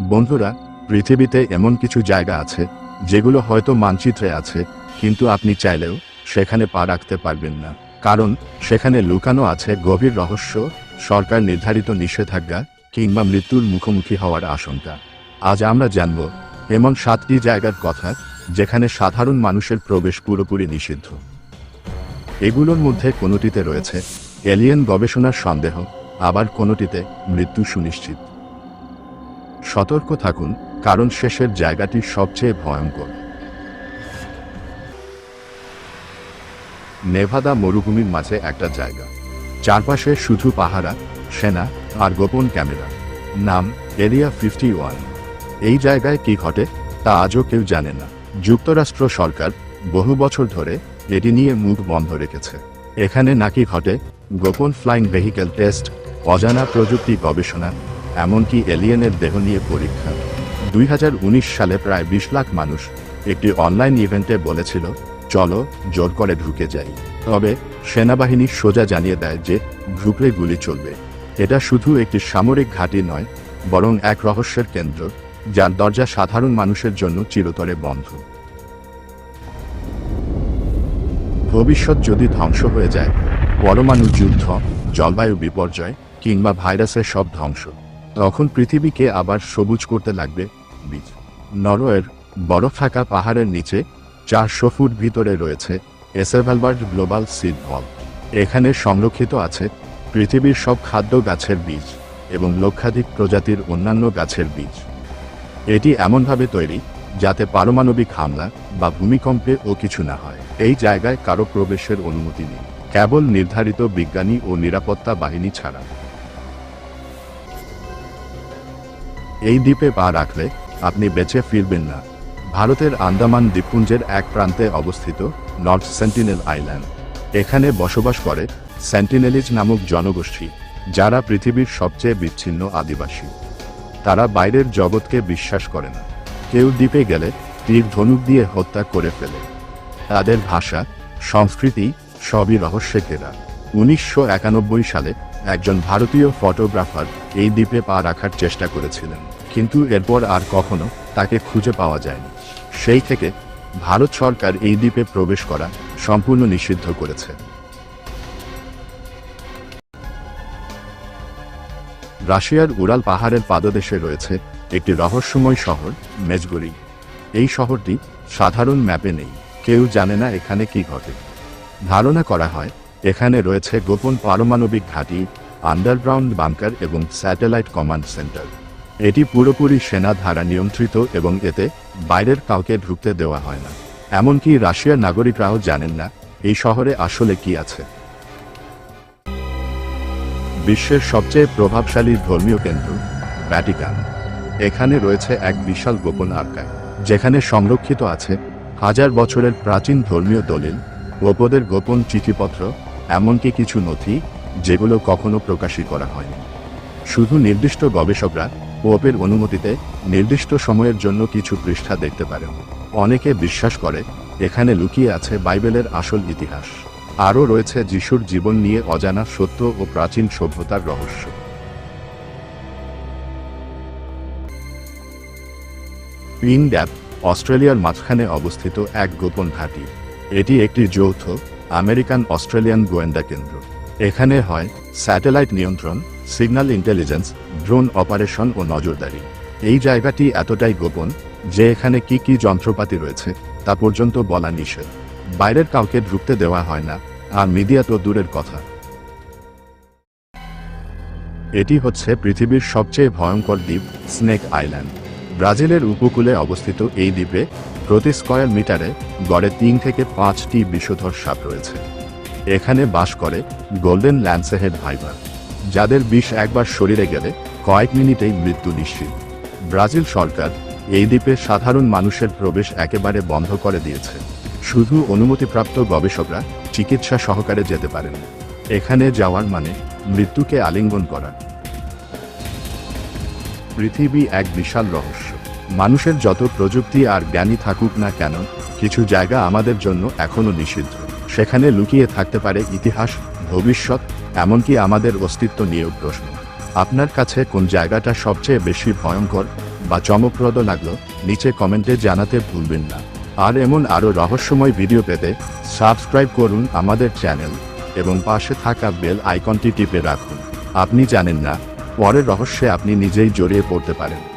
বন্ধুরা, পৃথিবীতে এমন কিছু জায়গা আছে, যেগুলো হয়তো মানচিত্রে আছে, কিন্তু আপনি চাইলেও সেখানে পা রাখতে পারবেন না। কারণ, সেখানে লুকানো আছে গভীর রহস্য, সরকার নির্ধারিত নিষেধাজ্ঞা কিংবা মৃত্যুর মুখোমুখি হওয়ার আশঙ্কা। আজ আমরা জানব, এমন সাতটি জায়গার কথা, যেখানে সাধারণ মানুষের প্রবেশ পুরোপুরি নিষিদ্ধ। এগুলোর মধ্যে কোনোটিতে রয়েছে এলিয়েন গবেষণার সন্দেহ, আবার কোনোটিতে মৃত্যু সুনিশ্চিত। সতর্ক থাকুন, কারণ শেষের জায়গাটি সবচেয়ে ভয়ঙ্কর। নেভাদা মরুভূমির মাঝে একটা জায়গা। চারপাশে শুধু পাহারা, সেনা আর গোপন ক্যামেরা। নাম এরিয়া ফিফটি ওয়ান। এই জায়গায় কি ঘটে, তা আজও কেউ জানে না। যুক্তরাষ্ট্র সরকার বহু বছর ধরে এটি নিয়ে মুখ বন্ধ রেখেছে। এখানে নাকি ঘটে গোপন ফ্লাইং ভেহিকেল টেস্ট, অজানা প্রযুক্তি গবেষণা এমনকি এলিয়েনের দেহ নিয়ে পরীক্ষা। দুই হাজার উনিশ সালে প্রায় বিশ লাখ মানুষ একটি অনলাইন ইভেন্টে বলেছিল, চলো, জোর করে ঢুকে যাই। তবে সেনাবাহিনী সোজা জানিয়ে দেয় যে ঢুকলে গুলি চলবে। এটা শুধু একটি সামরিক ঘাঁটি নয়, বরং এক রহস্যের কেন্দ্র, যার দরজা সাধারণ মানুষের জন্য চিরতরে বন্ধ। ভবিষ্যৎ যদি ধ্বংস হয়ে যায়, পরমাণু যুদ্ধ, জলবায়ু বিপর্যয় কিংবা ভাইরাসের সব ধ্বংস। তখন পৃথিবীকে আবার সবুজ করতে লাগবে বীজ। নরওয়ের বরফ থাকা পাহাড়ের নিচে চারশো ফুট ভিতরে রয়েছে এসেভালবার্ড গ্লোবাল সিড বল। এখানে সংরক্ষিত আছে পৃথিবীর সব খাদ্য গাছের বীজ এবং লক্ষাধিক প্রজাতির অন্যান্য গাছের বীজ। এটি এমনভাবে তৈরি যাতে পারমাণবিক হামলা বা ভূমিকম্পে ও কিছু না হয়। এই জায়গায় কারও প্রবেশের অনুমতি নেই। কেবল নির্ধারিত বিজ্ঞানী ও নিরাপত্তা বাহিনী ছাড়া। এই দ্বীপে পা রাখলে আপনি বেঁচে ফিরবেন না। ভারতের আন্দামান দ্বীপপুঞ্জের এক প্রান্তে অবস্থিত নর্থ সেন্টিনেল আইল্যান্ড। এখানে বসবাস করে সেন্টিনেলিজ নামক জনগোষ্ঠী, যারা পৃথিবীর সবচেয়ে বিচ্ছিন্ন আদিবাসী। তারা বাইরের জগৎকে বিশ্বাস করে না। কেউ দ্বীপে গেলে তীর ধনুক দিয়ে হত্যা করে ফেলে। তাদের ভাষা, সংস্কৃতি সবই রহস্যে ঘেরা। উনিশশো একানব্বই সালে একজন ভারতীয় ফটোগ্রাফার এই দ্বীপে পা রাখার চেষ্টা করেছিলেন। কিন্তু এরপর আর কখনো তাকে খুঁজে পাওয়া যায়নি। সেই থেকে ভারত সরকার এই দ্বীপে প্রবেশ করা সম্পূর্ণ নিষিদ্ধ করেছে। রাশিয়ার উরাল পাহাড়ের পাদদেশে রয়েছে একটি রহস্যময় শহর, মেজগুরি। এই শহরটি সাধারণ ম্যাপে নেই। কেউ জানে না এখানে কি ঘটে। ধারণা করা হয় এখানে রয়েছে গোপন পারমাণবিক ঘাঁটি আন্ডারগ্রাউন্ড বাংকার এবং স্যাটেলাইট কমান্ড সেন্টার এটি পুরোপুরি সেনা ধারা নিয়ন্ত্রিত এবং এতে বাইরের কাউকে ঢুকতে দেওয়া হয় না। এমনকি রাশিয়ার নাগরিকরাও জানেন না এই শহরে আসলে কি আছে। বিশ্বের সবচেয়ে প্রভাবশালী ধর্মীয় কেন্দ্র ভ্যাটিকান এখানে রয়েছে এক বিশাল গোপন আর্কাইভ, যেখানে সংরক্ষিত আছে হাজার বছরের প্রাচীন ধর্মীয় দলিল পোপদের গোপন চিঠিপত্র এমনকি কিছু নথি যেগুলো কখনো প্রকাশিত করা হয়নি। শুধু নির্দিষ্ট গবেষকরা পোপের অনুমতিতে নির্দিষ্ট সময়ের জন্য কিছু পৃষ্ঠা দেখতে পারেন। অনেকে বিশ্বাস করে এখানে লুকিয়ে আছে বাইবেলের আসল ইতিহাস। আরও রয়েছে যিশুর জীবন নিয়ে অজানা সত্য ও প্রাচীন সভ্যতার রহস্য। পিন ড্যাপ অস্ট্রেলিয়ার মাঝখানে অবস্থিত এক গোপন ঘাঁটি। এটি একটি যৌথ আমেরিকান অস্ট্রেলিয়ান গোয়েন্দা কেন্দ্র। এখানে হয় স্যাটেলাইট নিয়ন্ত্রণ, সিগন্যাল ইন্টেলিজেন্স, ড্রোন অপারেশন ও নজরদারি। এই জায়গাটি এতটাই গোপন যে এখানে কি কি যন্ত্রপাতি রয়েছে তা পর্যন্ত বলা নিষেধ। বাইরের কাউকে ঢুকতে দেওয়া হয় না, আর মিডিয়া তো দূরের কথা। এটি হচ্ছে পৃথিবীর সবচেয়ে ভয়ঙ্কর দ্বীপ, স্নেক আইল্যান্ড। ব্রাজিলের উপকূলে অবস্থিত এই দ্বীপে প্রতি স্কয়ার মিটারে গড়ে তিন থেকে পাঁচটি বিষধর সাপ রয়েছে। এখানে বাস করে গোল্ডেন ল্যান্সেহেড ভাইবার যাদের বিষ একবার শরীরে গেলে কয়েক মিনিটেই মৃত্যু নিশ্চিত। ব্রাজিল সরকার এই দ্বীপে সাধারণ মানুষের প্রবেশ একেবারে বন্ধ করে দিয়েছে। শুধু অনুমতিপ্রাপ্ত গবেষকরা চিকিৎসা সহকারে যেতে পারেন। এখানে যাওয়ার মানে মৃত্যুকে আলিঙ্গন করা। পৃথিবী এক বিশাল রহস্য। মানুষের যত প্রযুক্তি আর জ্ঞানী থাকুক না কেন, কিছু জায়গা আমাদের জন্য এখনও নিষিদ্ধ। সেখানে লুকিয়ে থাকতে পারে ইতিহাস, ভবিষ্যৎ, এমনকি আমাদের অস্তিত্ব নিয়েও প্রশ্ন। আপনার কাছে কোন জায়গাটা সবচেয়ে বেশি ভয়ঙ্কর বা চমকপ্রদ লাগল, নিচে কমেন্টে জানাতে ভুলবেন না। আর এমন আরও রহস্যময় ভিডিও পেতে সাবস্ক্রাইব করুন আমাদের চ্যানেল এবং পাশে থাকা বেল আইকনটি টিপে রাখুন। আপনি জানেন না পরের রহস্যে আপনি নিজেই জড়িয়ে পড়তে পারেন।